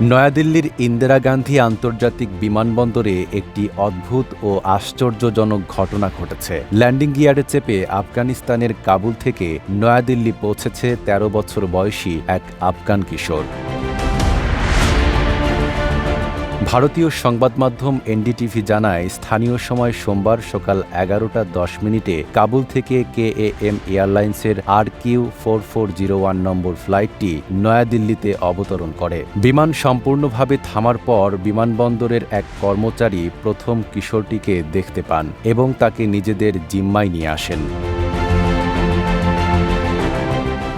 নয়াদিল্লির ইন্দিরা গান্ধী আন্তর্জাতিক বিমানবন্দরে একটি অদ্ভুত ও আশ্চর্যজনক ঘটনা ঘটেছে। ল্যান্ডিং গিয়ারে চেপে আফগানিস্তানের কাবুল থেকে নয়াদিল্লি পৌঁছেছে ১৩ বছর বয়সী এক আফগান কিশোর। ভারতীয় সংবাদ মাধ্যম এনডিটিভি জানায়, স্থানীয় সময় সোমবার সকাল এগারোটা দশ মিনিটে কাবুল থেকে কে এ এম এয়ারলাইন্সের R Q four four zero one নম্বর ফ্লাইটটি নয়াদিল্লিতে অবতরণ করে। বিমান সম্পূর্ণভাবে থামার পর বিমানবন্দরের এক কর্মচারী প্রথম কিশোরটিকে দেখতে পান এবং তাকে নিজেদের জিম্মায় নিয়ে আসেন।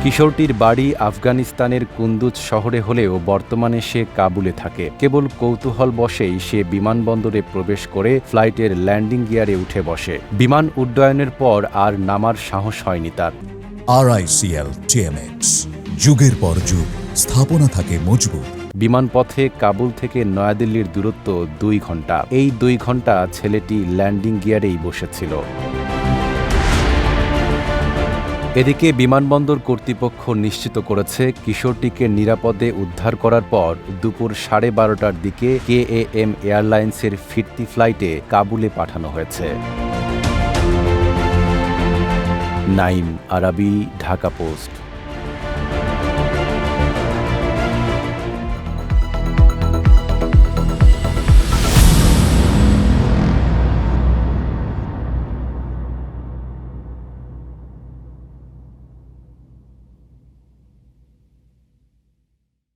কিশোরটির বাড়ি আফগানিস্তানের কুন্দুজ শহরে হলেও বর্তমানে সে কাবুলে থাকে। কেবল কৌতূহল বশেই সে বিমানবন্দরে প্রবেশ করে ফ্লাইটের ল্যান্ডিং গিয়ারে উঠে বসে। বিমান উড্ডয়নের পর আর নামার সাহস হয়নি তার। আরআইসিএল টিএমএক্স যুগের পর যুগ স্থাপনা থাকে মজবুত। বিমানপথে কাবুল থেকে নয়াদিল্লির দূরত্ব দুই ঘণ্টা। এই দুই ঘণ্টা ছেলেটি ল্যান্ডিং গিয়ারেই বসেছিল। এদিকে বিমানবন্দর কর্তৃপক্ষ নিশ্চিত করেছে কিশোরটিকে নিরাপদে উদ্ধার করার পর দুপুর সাড়ে বারোটার দিকে কে এ এম এয়ারলাইন্সের ফিরতি ফ্লাইটে কাবুলে পাঠানো হয়েছে। নাইম আরাবি, ঢাকা পোস্ট।